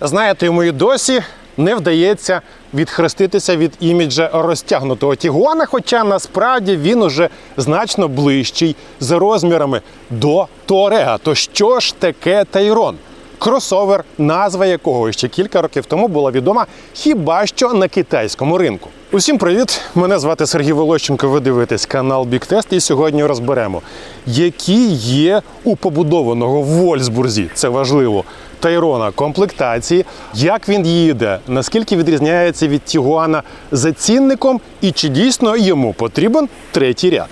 Знаєте, йому і досі не вдається відхреститися від іміджа розтягнутого Тігуана, хоча насправді він уже значно ближчий за розмірами до Туарега. То що ж таке Тайрон? Кросовер, назва якого ще кілька років тому була відома хіба що на китайському ринку. Усім привіт! Мене звати Сергій Волощенко. Ви дивитесь канал Test і сьогодні розберемо, які є у побудованого в Вольсбурзі. Це важливо. Тайрона комплектації, як він їде, наскільки відрізняється від Тігуана за цінником, і чи дійсно йому потрібен третій ряд.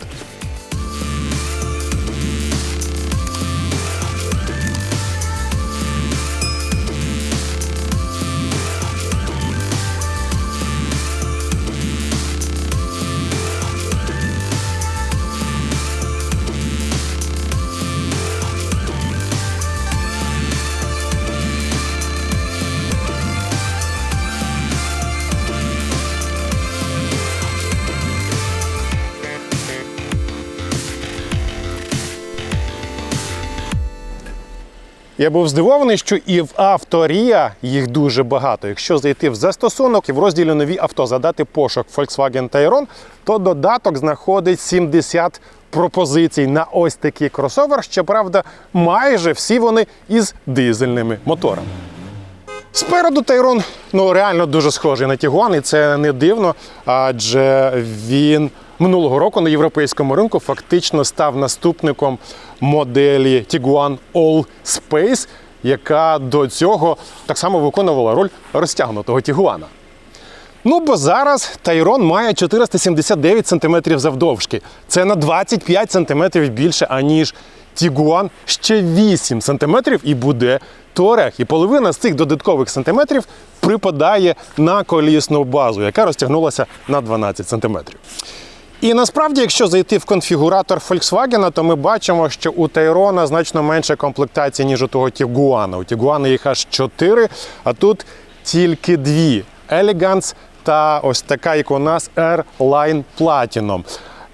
Я був здивований, що і в авторія їх дуже багато. Якщо зайти в застосунок і в розділі нові авто задати пошук Volkswagen Tayron, то додаток знаходить 70 пропозицій на ось такий кросовер. Щоправда, майже всі вони із дизельними моторами. Спереду Тайрон ну реально дуже схожий на Тігуан, і це не дивно, адже він минулого року на європейському ринку фактично став наступником моделі Tiguan All Space, яка до цього так само виконувала роль розтягнутого Тігуана. Ну, бо зараз Тайрон має 479 см завдовжки. Це на 25 см більше, аніж Тігуан ще 8 см і буде Туарег. І половина з цих додаткових сантиметрів припадає на колісну базу, яка розтягнулася на 12 см. І насправді, якщо зайти в конфігуратор Volkswagen, то ми бачимо, що у Тайрона значно менше комплектації, ніж у того Тігуана. У Тігуана їх аж 4, а тут тільки дві. Elegance та ось така, як у нас Airline Platinum.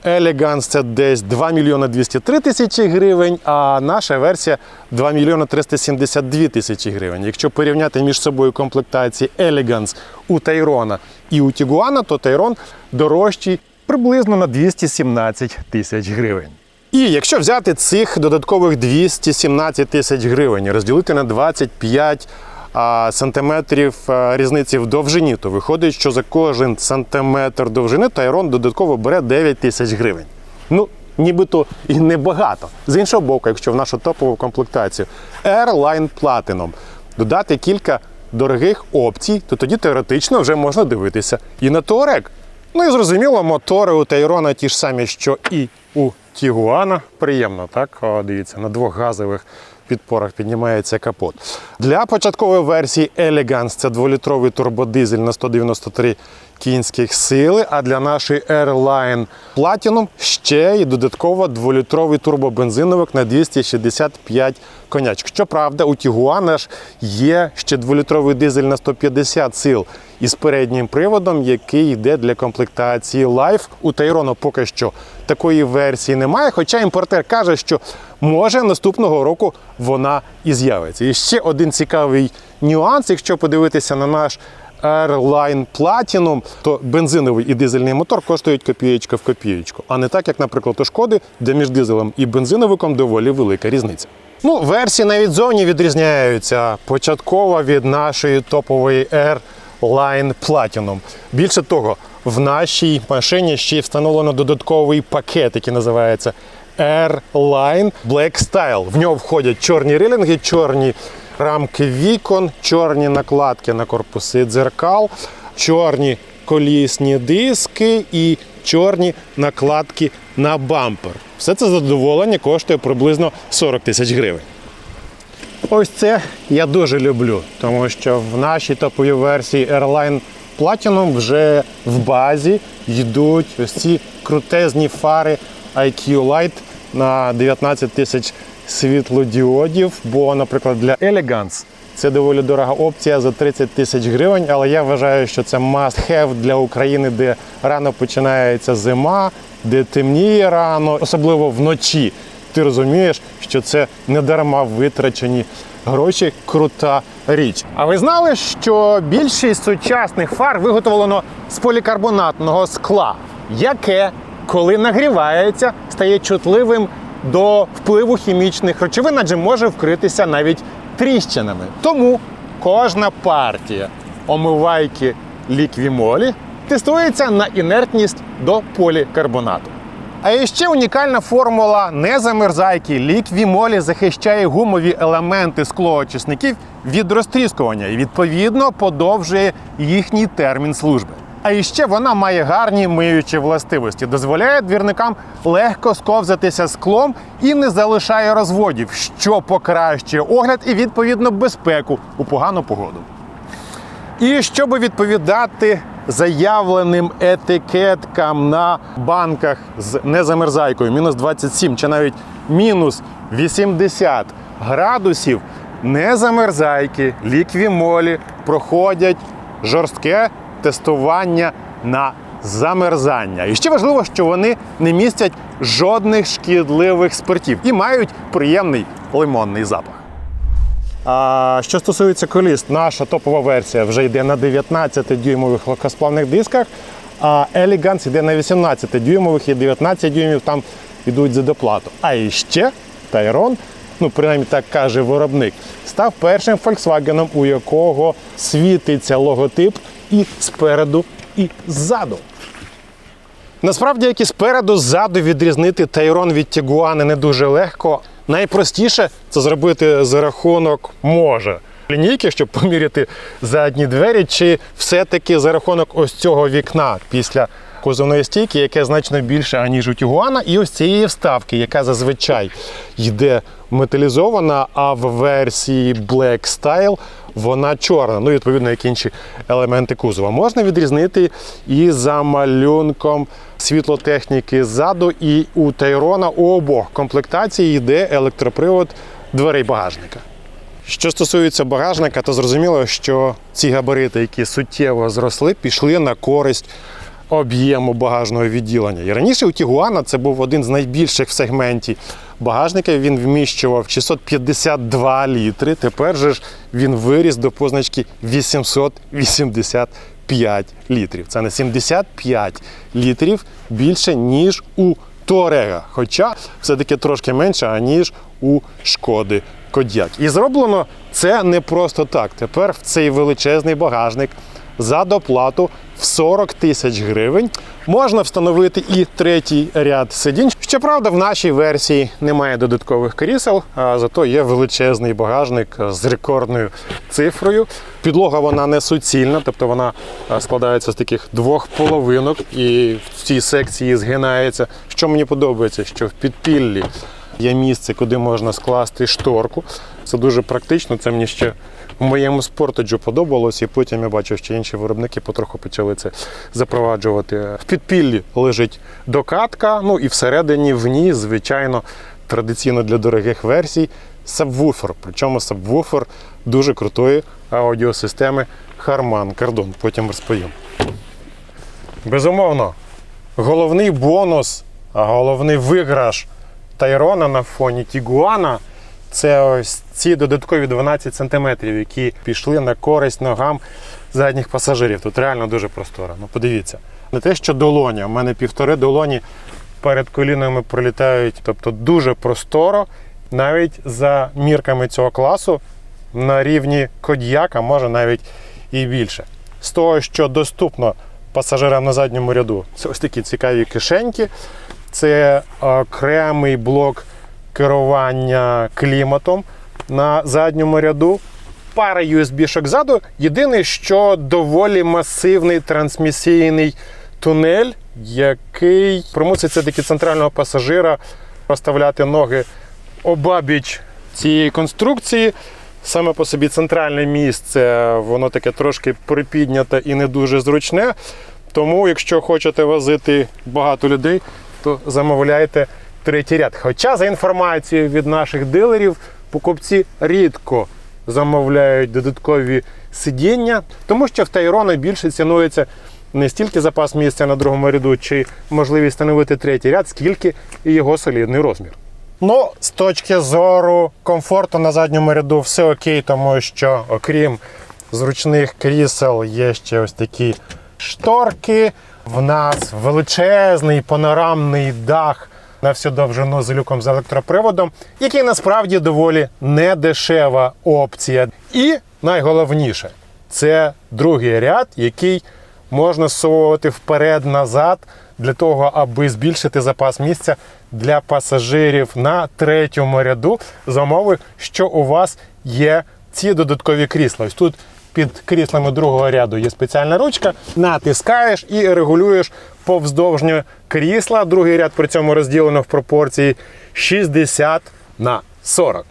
Elegance це десь 2 мільйони 203 тисячі гривень, а наша версія 2 мільйони 372 тисячі гривень. Якщо порівняти між собою комплектації Elegance у Тайрона і у Тігуана, то Тайрон дорожчий приблизно на 217 тисяч гривень. І якщо взяти цих додаткових 217 тисяч гривень розділити на 25 а, сантиметрів а, різниці в довжині, то виходить, що за кожен сантиметр довжини Тайрон додатково бере 9 тисяч гривень. Ну, нібито і небагато. З іншого боку, якщо в нашу топову комплектацію Airline Platinum додати кілька дорогих опцій, то тоді теоретично вже можна дивитися і на Touareg. Ну і зрозуміло, мотори у Тайрона ті ж самі, що і у Тігуана. Приємно, так? О, дивіться, на двох газових підпорах піднімається капот. Для початкової версії Elegance це 2-літровий турбодизель на 193 кінських сили, а для нашої Airline Platinum ще й додатково 2-літровий турбобензиновик на 265 конячок. Щоправда, у Тігуана ж є ще 2-літровий дизель на 150 сил із переднім приводом, який йде для комплектації Life. У Тайрону поки що такої версії немає, хоча імпортер каже, що може наступного року вона і з'явиться. І ще один цікавий нюанс, якщо подивитися на наш Airline Platinum, то бензиновий і дизельний мотор коштують копієчка в копієчку, а не так, як, наприклад, у шкоди, де між дизелем і бензиновиком доволі велика різниця. Ну, версії навіть зовні відрізняються. Початкова від нашої топової Airline Platinum. Більше того, в нашій машині ще встановлено додатковий пакет, який називається Airline Black Style. В нього входять чорні релінги, чорні рамки вікон, чорні накладки на корпуси дзеркал, чорні колісні диски і чорні накладки на бампер. Все це задоволення коштує приблизно 40 тисяч гривень. Ось це я дуже люблю, тому що в нашій топовій версії Airline Platinum вже в базі йдуть ось ці крутезні фари IQ Light на 19 тисяч світлодіодів. Бо, наприклад, для Elegance це доволі дорога опція за 30 тисяч гривень, але я вважаю, що це must-have для України, де рано починається зима, де темніє рано, особливо вночі. Ти розумієш, що це не дарма витрачені гроші крута річ. А ви знали, що більшість сучасних фар виготовлено з полікарбонатного скла, яке, коли нагрівається, стає чутливим до впливу хімічних речовин, адже може вкритися навіть тріщинами. Тому кожна партія омивайки ліквімолі тестується на інертність до полікарбонату. А ще унікальна формула незамерзайки ліквімолі захищає гумові елементи склоочисників від розтріскування і відповідно подовжує їхній термін служби. А іще вона має гарні миючі властивості, дозволяє двірникам легко сковзатися склом і не залишає розводів, що покращує огляд і відповідно безпеку у погану погоду. І щоб відповідати заявленим етикеткам на банках з незамерзайкою мінус 27 чи навіть мінус 80 градусів, незамерзайки, ліквімолі проходять жорстке тестування на замерзання. І ще важливо, що вони не містять жодних шкідливих спиртів і мають приємний лимонний запах. А що стосується коліс, наша топова версія вже йде на 19-дюймових легкосплавних дисках, а Elegance йде на 18-дюймових і 19 дюймів там йдуть за доплату. А іще Tayron, ну принаймні так каже виробник, став першим Volkswagen, у якого світиться логотип і спереду, і ззаду. Насправді, як і спереду, ззаду відрізнити Тайрон від Тігуани не дуже легко. Найпростіше це зробити за рахунок може лінійки, щоб поміряти задні двері, чи все-таки за рахунок ось цього вікна після кузовної стійки, яке значно більше, аніж у Тігуана, і ось цієї вставки, яка зазвичай йде металізована, а в версії Black Style вона чорна. Ну, відповідно, як інші елементи кузова. Можна відрізнити і за малюнком світлотехніки ззаду, і у Тайрона у обох комплектацій йде електропривод дверей багажника. Що стосується багажника, то зрозуміло, що ці габарити, які суттєво зросли, пішли на користь об'єму багажного відділення. І раніше у Тігуана це був один з найбільших в сегменті багажника. Він вміщував 652 літри. Тепер же ж він виріс до позначки 885 літрів. Це на 75 літрів більше, ніж у Торега. Хоча все-таки трошки менше, аніж у Шкоди Кодяк. І зроблено це не просто так. Тепер в цей величезний багажник за доплату в 40 тисяч гривень можна встановити і третій ряд сидінь. Щоправда, в нашій версії немає додаткових крісел, а зато є величезний багажник з рекордною цифрою. Підлога вона не суцільна, тобто вона складається з таких двох половинок і в цій секції згинається. Що мені подобається, що в підпіллі є місце, куди можна скласти шторку. Це дуже практично. Це мені ще моєму спортеджу подобалось, і потім я бачив, що інші виробники потроху почали це запроваджувати. В підпіллі лежить докатка, ну і всередині в ній, звичайно, традиційно для дорогих версій сабвуфер. Причому сабвуфер дуже крутої аудіосистеми Harman Kardon. Потім розповім. Безумовно, головний бонус, а головний виграш Тайрона на фоні Тігуана це ось ці додаткові 12 см, які пішли на користь ногам задніх пасажирів. Тут реально дуже просторо. Ну подивіться. Не те, що долоня, у мене півтори долоні перед колінами пролітають, тобто дуже просторо, навіть за мірками цього класу на рівні кодьяка, може навіть і більше. З того, що доступно пасажирам на задньому ряду, це ось такі цікаві кишеньки. Це окремий блок керування кліматом на задньому ряду. Пара USB-шок ззаду. Єдине, що доволі масивний трансмісійний тунель, який примусить все-таки центрального пасажира розставляти ноги обабіч цієї конструкції. Саме по собі центральне місце, воно таке трошки припідняте і не дуже зручне. Тому, якщо хочете возити багато людей, то замовляйте третій ряд. Хоча, за інформацією від наших дилерів, покупці рідко замовляють додаткові сидіння, тому що в Тайрону більше цінується не стільки запас місця на другому ряду чи можливість встановити третій ряд, скільки і його солідний розмір. Ну, з точки зору комфорту на задньому ряду все окей, тому що окрім зручних крісел є ще ось такі шторки. В нас величезний панорамний дах на всю довжину з люком з електроприводом, який насправді доволі недешева опція. І найголовніше це другий ряд, який можна зсовувати вперед-назад для того, аби збільшити запас місця для пасажирів на третьому ряду за умови, що у вас є ці додаткові крісла. Ось тут під кріслами другого ряду є спеціальна ручка, натискаєш і регулюєш повздовжньо крісла. Другий ряд при цьому розділено в пропорції 60 на 40.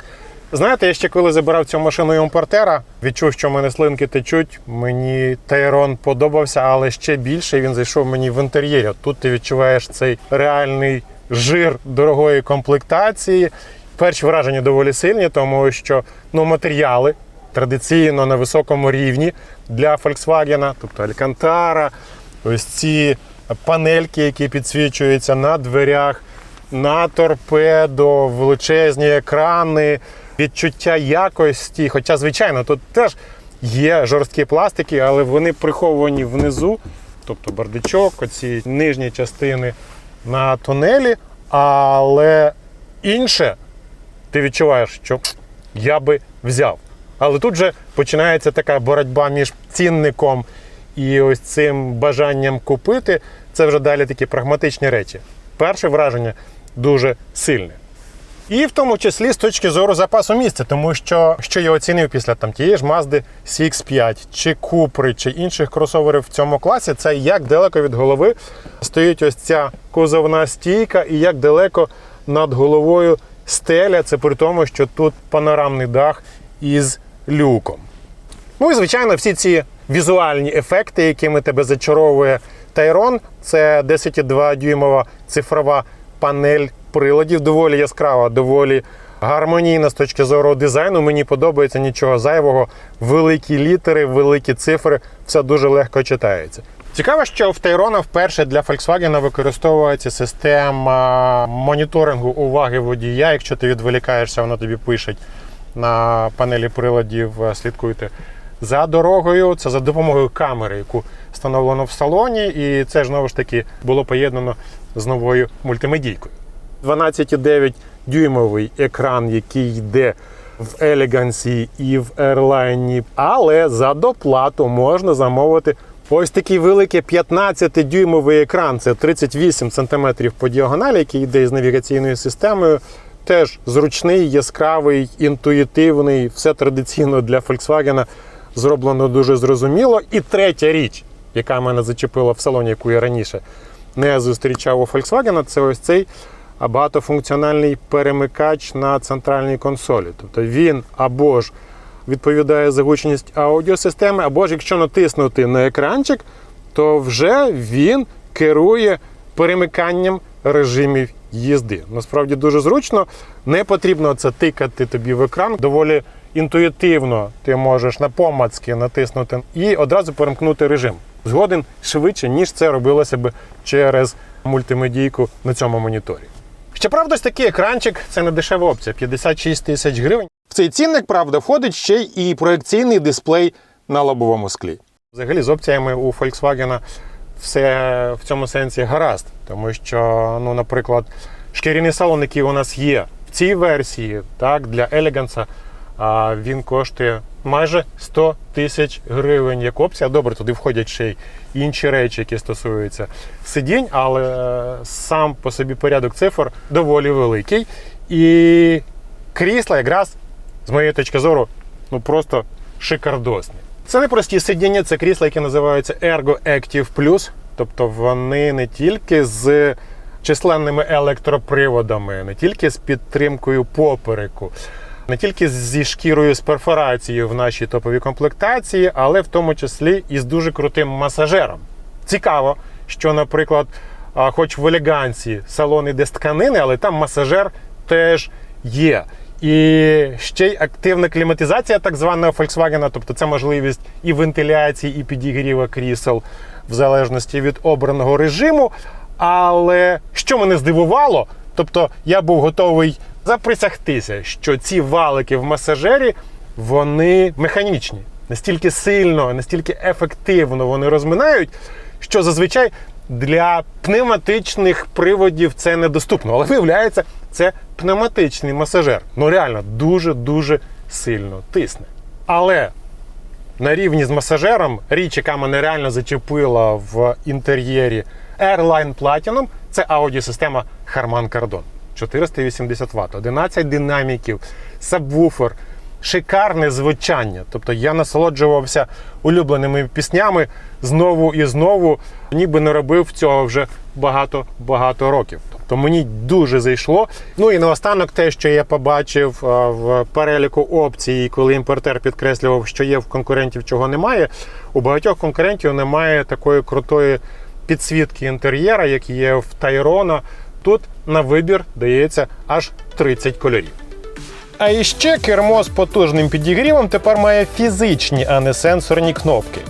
Знаєте, я ще коли забирав цю машину імпортера, відчув, що в мене слинки течуть. Мені Тайрон подобався, але ще більше він зайшов мені в інтер'єрі. Тут ти відчуваєш цей реальний жир дорогої комплектації. Перші враження доволі сильні, тому що ну, матеріали традиційно на високому рівні для Volkswagen, тобто Алькантара, ось ці панельки, які підсвічуються на дверях, на торпедо, величезні екрани, відчуття якості. Хоча, звичайно, тут теж є жорсткі пластики, але вони приховані внизу, тобто бардачок, оці нижні частини на тунелі. Але інше ти відчуваєш, що я би взяв. Але тут же починається така боротьба між цінником і ось цим бажанням купити. Це вже далі такі прагматичні речі. Перше враження дуже сильне. І в тому числі з точки зору запасу місця, тому що що я оцінив після там тієї ж Mazda CX5 чи Cupra, чи інших кросоверів в цьому класі, це як далеко від голови стоїть ось ця кузовна стійка, і як далеко над головою стеля. Це при тому, що тут панорамний дах із люком. Ну і звичайно, всі ці візуальні ефекти, якими тебе зачаровує Тайрон, це 10,2 дюймова цифрова панель приладів, доволі яскрава, доволі гармонійна з точки зору дизайну. Мені подобається нічого зайвого. Великі літери, великі цифри, все дуже легко читається. Цікаво, що в Тайрона вперше для Volkswagen використовується система моніторингу уваги водія. Якщо ти відволікаєшся, вона тобі пише на панелі приладів е, слідкуйте за дорогою. Це за допомогою камери, яку встановлено в салоні, і це знову ж таки було поєднано з новою мультимедійкою. 12,9 дюймовий екран, який йде в Елегансі і в Airline, але за доплату можна замовити. Ось такий великий 15-дюймовий екран, це 38 см по діагоналі, який йде з навігаційною системою. Теж зручний, яскравий, інтуїтивний, все традиційно для Volkswagen зроблено дуже зрозуміло. І третя річ, яка мене зачепила в салоні, яку я раніше не зустрічав у Volkswagen, це ось цей багатофункціональний перемикач на центральній консолі. Тобто він або ж відповідає за гучність аудіосистеми, або ж якщо натиснути на екранчик, то вже він керує перемиканням режимів їзди. Насправді дуже зручно. Не потрібно це тикати тобі в екран. Доволі інтуїтивно ти можеш на помацки натиснути і одразу перемкнути режим. Згоден швидше, ніж це робилося б через мультимедійку на цьому моніторі. Щоправда, ось такий екранчик це не дешева опція 56 тисяч гривень. В цей цінник, правда, входить ще й проекційний дисплей на лобовому склі. Взагалі, з опціями у Volkswagen все в цьому сенсі гаразд, тому що, ну, наприклад, шкіряний салон, який у нас є в цій версії, так, для Elegance, а він коштує майже 100 тисяч гривень як опція. Добре, туди входять ще й інші речі, які стосуються сидінь, але е, сам по собі порядок цифр доволі великий. І крісла якраз, з моєї точки зору, ну просто шикардосні. Це не прості сидіння, це крісла, які називаються Ergo Active Plus. Тобто вони не тільки з численними електроприводами, не тільки з підтримкою попереку, не тільки зі шкірою з перфорацією в нашій топовій комплектації, але в тому числі і з дуже крутим масажером. Цікаво, що, наприклад, хоч в елеганції салон іде з тканини, але там масажер теж є. І ще й активна кліматизація так званого Volkswagen, тобто це можливість і вентиляції, і підігріва крісел в залежності від обраного режиму. Але що мене здивувало, тобто я був готовий заприсягтися, що ці валики в масажері вони механічні. Настільки сильно, настільки ефективно вони розминають, що зазвичай для пневматичних приводів це недоступно. Але виявляється, це пневматичний масажер. Ну реально дуже-дуже сильно тисне. Але на рівні з масажером річ, яка мене реально зачепила в інтер'єрі Airline Platinum, це аудіосистема Harman Kardon. 480 Вт, 11 динаміків, сабвуфер, шикарне звучання. Тобто я насолоджувався улюбленими піснями знову і знову, ніби не робив цього вже багато-багато років. Тобто мені дуже зайшло. Ну і наостанок те, що я побачив е, в переліку опцій, коли імпортер підкреслював, що є в конкурентів, чого немає. У багатьох конкурентів немає такої крутої підсвітки інтер'єра, як є в Тайрона. Тут на вибір дається аж 30 кольорів. А іще кермо з потужним підігрівом тепер має фізичні, а не сенсорні кнопки.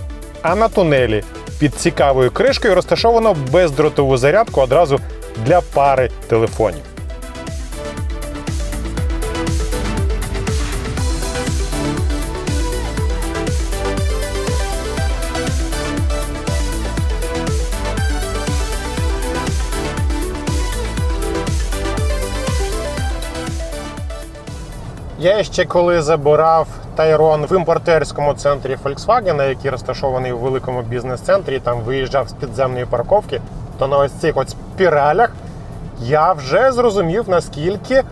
А на тунелі під цікавою кришкою розташовано бездротову зарядку одразу для пари телефонів. Я ще коли забирав Тайрон в імпортерському центрі Volkswagen, який розташований у великому бізнес-центрі, там виїжджав з підземної парковки, то на ось цих от спіралях я вже зрозумів, наскільки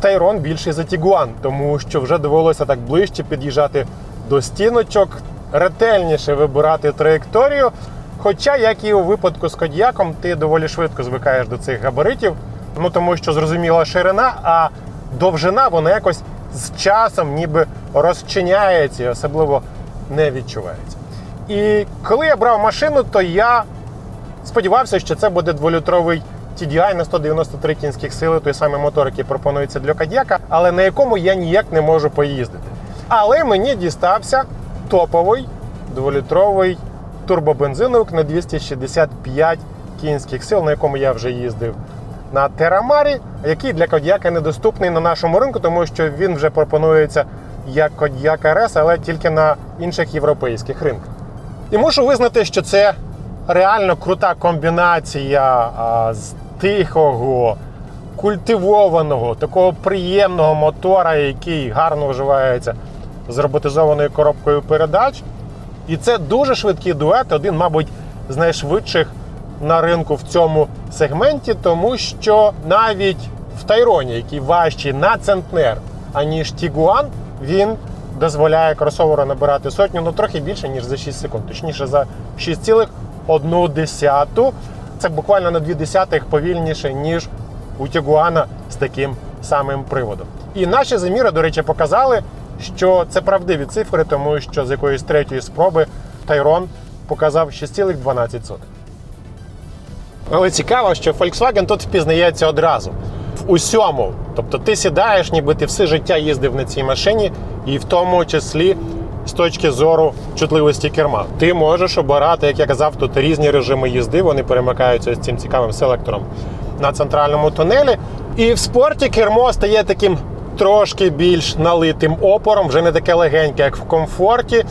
Тайрон більший за Тігуан, тому що вже довелося так ближче під'їжджати до стіночок, ретельніше вибирати траєкторію. Хоча, як і у випадку з Кодіаком, ти доволі швидко звикаєш до цих габаритів, ну тому що зрозуміла ширина, а довжина вона якось з часом ніби розчиняється і особливо не відчувається. І коли я брав машину, то я сподівався, що це буде дволітровий TDI на 193 кінських сили, той самий мотор, який пропонується для Кадіака, але на якому я ніяк не можу поїздити. Але мені дістався топовий дволітровий турбобензиновик на 265 кінських сил, на якому я вже їздив на Терамарі, який для Кодіака недоступний на нашому ринку, тому що він вже пропонується як Кодіак РС, але тільки на інших європейських ринках. І мушу визнати, що це реально крута комбінація з тихого, культивованого, такого приємного мотора, який гарно вживається з роботизованою коробкою передач. І це дуже швидкий дует, один, мабуть, з найшвидших на ринку в цьому сегменті, тому що навіть в Тайроні, який важчий на центнер, аніж Тігуан, він дозволяє кросоверу набирати сотню, ну трохи більше, ніж за 6 секунд, точніше за 6,1. Це буквально на 2 десятих повільніше, ніж у Тігуана з таким самим приводом. І наші заміри, до речі, показали, що це правдиві цифри, тому що з якоїсь третьої спроби Тайрон показав 6,12. Але цікаво, що Volkswagen тут впізнається одразу в усьому. Тобто ти сідаєш, ніби ти все життя їздив на цій машині, і в тому числі з точки зору чутливості керма. Ти можеш обирати, як я казав, тут різні режими їзди, вони перемикаються з цим цікавим селектором на центральному тунелі. І в спорті кермо стає таким трошки більш налитим опором, вже не таке легеньке, як в комфорті,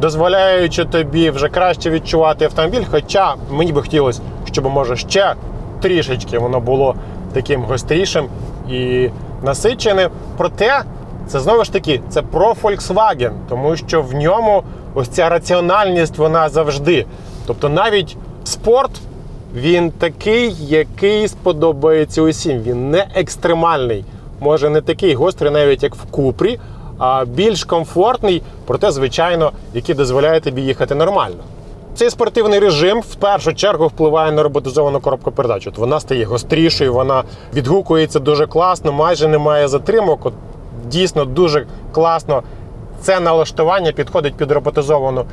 дозволяючи тобі вже краще відчувати автомобіль. Хоча мені би хотілося, щоб може ще трішечки воно було таким гострішим і насиченим. Проте це знову ж таки це про Volkswagen, тому що в ньому ось ця раціональність вона завжди. Тобто навіть спорт він такий, який сподобається усім. Він не екстремальний, може не такий гострий, навіть як в Купрі, а більш комфортний, проте, звичайно, який дозволяє тобі їхати нормально. Цей спортивний режим в першу чергу впливає на роботизовану коробку передач. От вона стає гострішою, вона відгукується дуже класно, майже немає затримок. От Дійсно дуже класно. Це налаштування підходить під роботизовану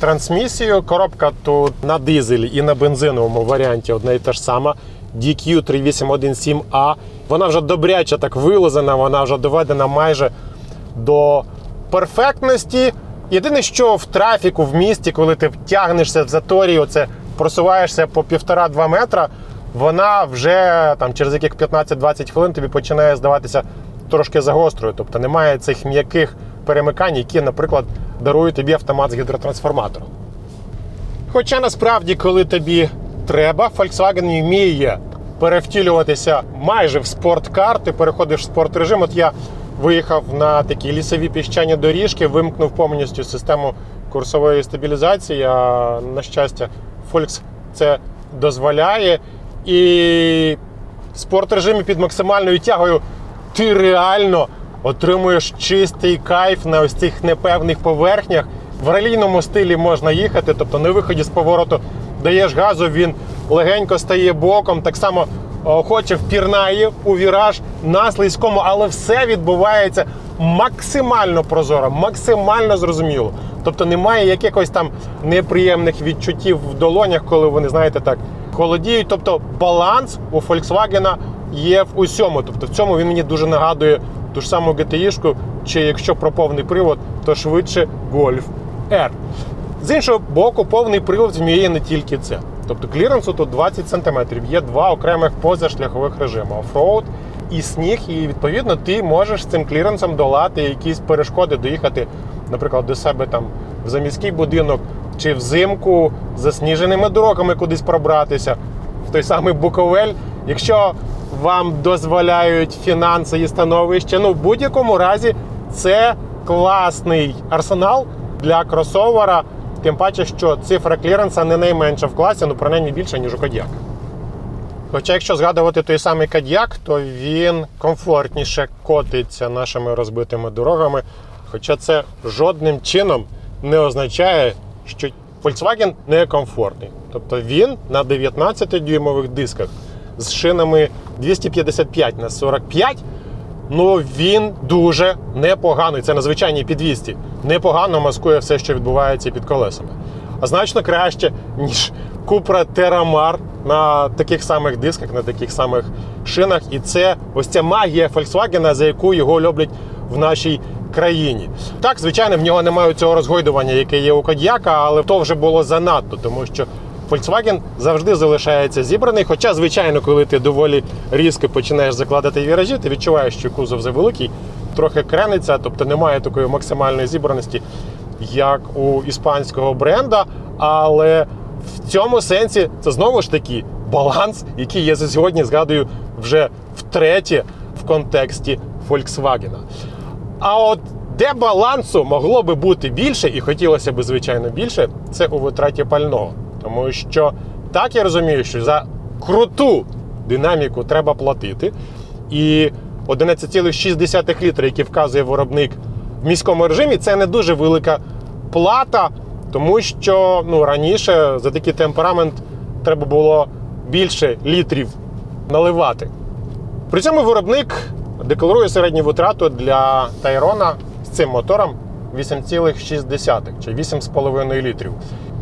трансмісію. Коробка тут на дизелі і на бензиновому варіанті одна і та ж сама. DQ 3817A. Вона вже добряче так вилазена, вона вже доведена майже до перфектності. Єдине, що в трафіку в місті, коли ти тягнешся в заторі, оце просуваєшся по півтора-два метра, вона вже там через яких 15-20 хвилин тобі починає здаватися трошки загострою. Тобто немає цих м'яких перемикань, які, наприклад, дарує тобі автомат з гідротрансформатором. Хоча насправді, коли тобі треба, Volkswagen вміє перевтілюватися майже в спорткар, ти переходиш в спортрежим. От я виїхав на такі лісові піщані доріжки, вимкнув повністю систему курсової стабілізації. А на щастя, Volks це дозволяє. І в спортрежимі під максимальною тягою ти реально отримуєш чистий кайф на ось цих непевних поверхнях. В ралійному стилі можна їхати, тобто на виході з повороту даєш газу, він легенько стає боком, так само охоче впірнає у віраж на слизькому, але все відбувається максимально прозоро, максимально зрозуміло. Тобто немає якихось там неприємних відчуттів в долонях, коли вони, знаєте, так холодіють. Тобто баланс у Volkswagen є в усьому. Тобто в цьому він мені дуже нагадує ту ж саму GTI-шку, чи якщо про повний привод, то швидше Golf R. З іншого боку, повний привод вміє не тільки це. Тобто кліренсу тут 20 см, є два окремих позашляхових режими оффроуд і сніг, і відповідно ти можеш з цим кліренсом долати якісь перешкоди, доїхати, наприклад, до себе там в заміський будинок чи взимку засніженими дорогами кудись пробратися, в той самий Буковель. Якщо вам дозволяють фінанси і становище, ну в будь-якому разі це класний арсенал для кросовера. Тим паче, що цифра кліренса не найменша в класі, ну принаймні більше, ніж у Кадіак. Хоча, якщо згадувати той самий Кадіак, то він комфортніше котиться нашими розбитими дорогами. Хоча це жодним чином не означає, що Volkswagen не комфортний. Тобто він на 19-дюймових дисках з шинами 255 на 45 Ну він дуже непоганий. Це на звичайній підвісті. Непогано маскує все, що відбувається під колесами. А значно краще, ніж Cupra Terramar на таких самих дисках, на таких самих шинах. І це ось ця магія Volkswagen, за яку його люблять в нашій країні. Так, звичайно, в нього немає цього розгойдування, яке є у Кадьяка, але то вже було занадто, тому що. Volkswagen завжди залишається зібраний. Хоча, звичайно, коли ти доволі різко починаєш закладати віражі, ти відчуваєш, що кузов завеликий, трохи крениться, тобто немає такої максимальної зібраності, як у іспанського бренда. Але в цьому сенсі це знову ж таки баланс, який я за сьогодні згадую вже втретє в контексті Volkswagen. А от де балансу могло би бути більше, і хотілося б, звичайно, більше, це у витраті пального. Тому що так я розумію, що за круту динаміку треба платити. І 11,6 літра, які вказує виробник в міському режимі, це не дуже велика плата, тому що ну, раніше за такий темперамент треба було більше літрів наливати. При цьому виробник декларує середню витрату для Тайрона з цим мотором 8,6 чи 8,5 літрів.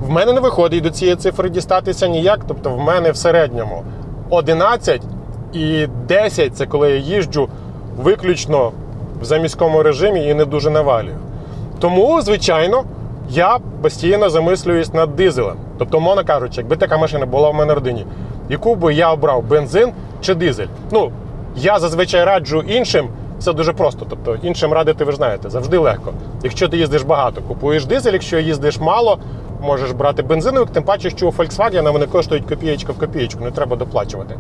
В мене не виходить до цієї цифри дістатися ніяк. Тобто в мене в середньому 11 і 10 це коли я їжджу виключно в заміському режимі і не дуже навалюю. Тому, звичайно, я постійно замислююсь над дизелем. Тобто, умовно кажучи, якби така машина була в мене в родині, яку би я обрав бензин чи дизель. Ну, я зазвичай раджу іншим. Це дуже просто. Тобто іншим радити, ви ж знаєте, завжди легко. Якщо ти їздиш багато, купуєш дизель, якщо їздиш мало, можеш брати бензиновик, тим паче, що у Volkswagen вони коштують копієчка в копієчку, не треба доплачувати.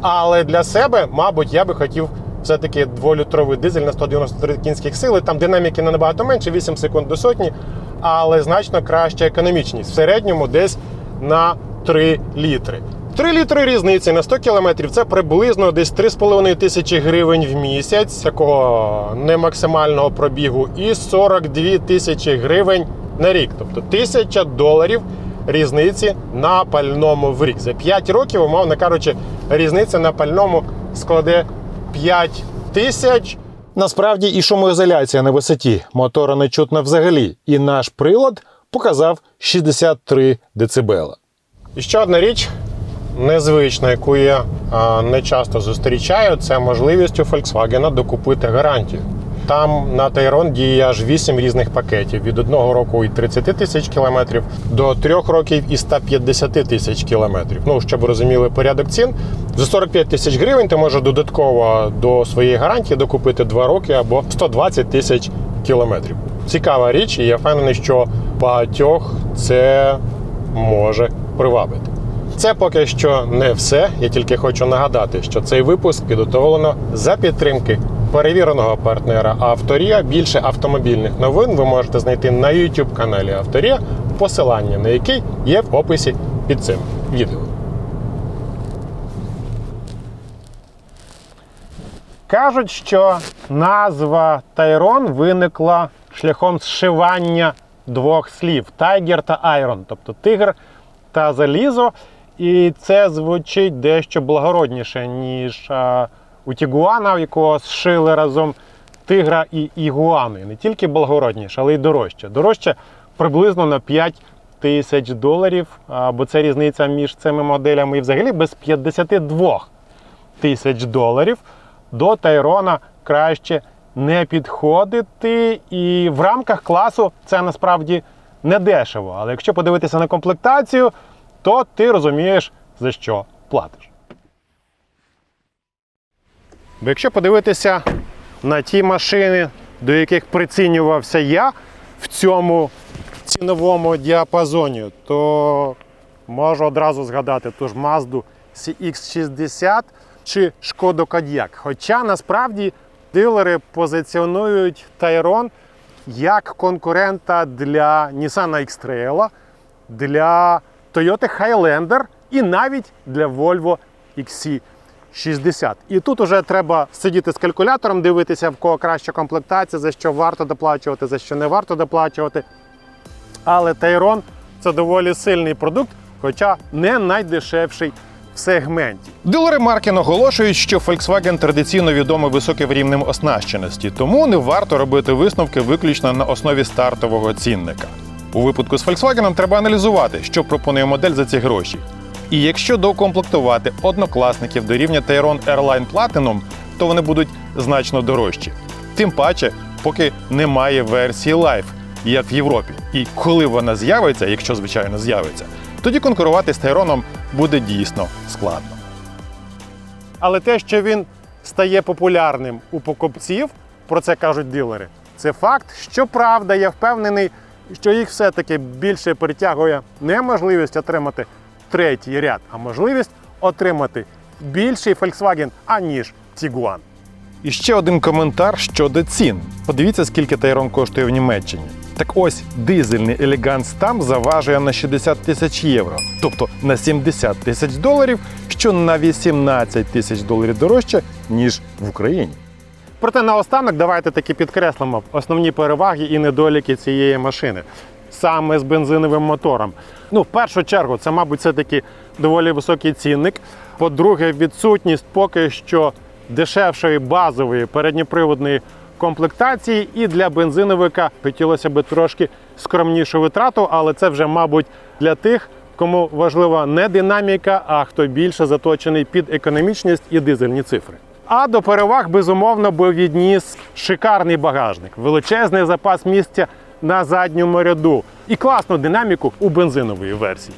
Але для себе, мабуть, я би хотів все-таки дволітровий дизель на 193 кінських сили. Там динаміки набагато менше, 8 секунд до сотні, але значно краща економічність. В середньому десь на 3 літри. 3 літри різниці на 100 кілометрів це приблизно десь 3,5 тисячі гривень в місяць, такого не максимального пробігу, і 42 тисячі гривень на рік. Тобто тисяча доларів різниці на пальному в рік. За 5 років, умовно кажучи, різниця на пальному складе 5 тисяч. Насправді і шумоізоляція на висоті мотора не чутно взагалі. І наш прилад показав 63 дБ. І ще одна річ незвична, яку я не часто зустрічаю, це можливість у Volkswagen докупити гарантію. там на Тайрон діє аж 8 різних пакетів від одного року і 30 тисяч кілометрів до трьох років і 150 тисяч кілометрів. Ну, щоб розуміли порядок цін, за 45 тисяч гривень ти можеш додатково до своєї гарантії докупити 2 роки або 120 тисяч кілометрів. Цікава річ, і я впевнений, що багатьох це може привабити. Це поки що не все. Я тільки хочу нагадати, що цей випуск підготовлено за підтримки перевіреного партнера Авторія. Більше автомобільних новин ви можете знайти на YouTube каналі Авторія, посилання на який є в описі під цим відео. Кажуть, що назва Тайрон виникла шляхом зшивання двох слів Тайгер та Айрон, тобто тигр та залізо. І це звучить дещо благородніше, ніж а, у Тігуана, в якого зшили разом тигра і ігуани. Не тільки благородніше, але й дорожче. Дорожче приблизно на 5 тисяч доларів, а, бо це різниця між цими моделями і взагалі без 52 тисяч доларів до Тайрона краще не підходити. І в рамках класу це насправді не дешево. Але якщо подивитися на комплектацію, то ти розумієш, за що платиш. Бо якщо подивитися на ті машини, до яких прицінювався я в цьому ціновому діапазоні, то можу одразу згадати ту ж Mazda CX60 чи Шкоду Кодіак. Хоча насправді дилери позиціонують Tayron як конкурента для Nissan X-Trail, для Toyota Highlander і навіть для Volvo XC60. І тут уже треба сидіти з калькулятором, дивитися, в кого краща комплектація, за що варто доплачувати, за що не варто доплачувати. Але Tayron – це доволі сильний продукт, хоча не найдешевший в сегменті. Дилери марки наголошують, що Volkswagen традиційно відомий високим рівнем оснащеності, тому не варто робити висновки виключно на основі стартового цінника. У випадку з Volkswagen треба аналізувати, що пропонує модель за ці гроші. І якщо доукомплектувати однокласників до рівня Tayron Airline Platinum, то вони будуть значно дорожчі. Тим паче, поки немає версії Life, як в Європі. І коли вона з'явиться, якщо звичайно з'явиться, тоді конкурувати з Тайроном буде дійсно складно. Але те, що він стає популярним у покупців, про це кажуть дилери, це факт. Щоправда, я впевнений, що їх все-таки більше притягує не можливість отримати третій ряд, а можливість отримати більший Volkswagen, аніж Tiguan. І ще один коментар щодо цін. Подивіться, скільки Тайрон коштує в Німеччині. Так ось дизельний Elegance там заважує на 60 тисяч євро, тобто на 70 тисяч доларів, що на 18 тисяч доларів дорожче, ніж в Україні. Проте наостанок давайте таки підкреслимо основні переваги і недоліки цієї машини. Саме з бензиновим мотором. Ну, в першу чергу, це, мабуть, все-таки доволі високий цінник. По-друге, відсутність поки що дешевшої базової передньоприводної комплектації. І для бензиновика хотілося б трошки скромнішу витрату, але це вже, мабуть, для тих, кому важлива не динаміка, а хто більше заточений під економічність і дизельні цифри. А до переваг, безумовно, би відніс шикарний багажник, величезний запас місця на задньому ряду і класну динаміку у бензинової версії.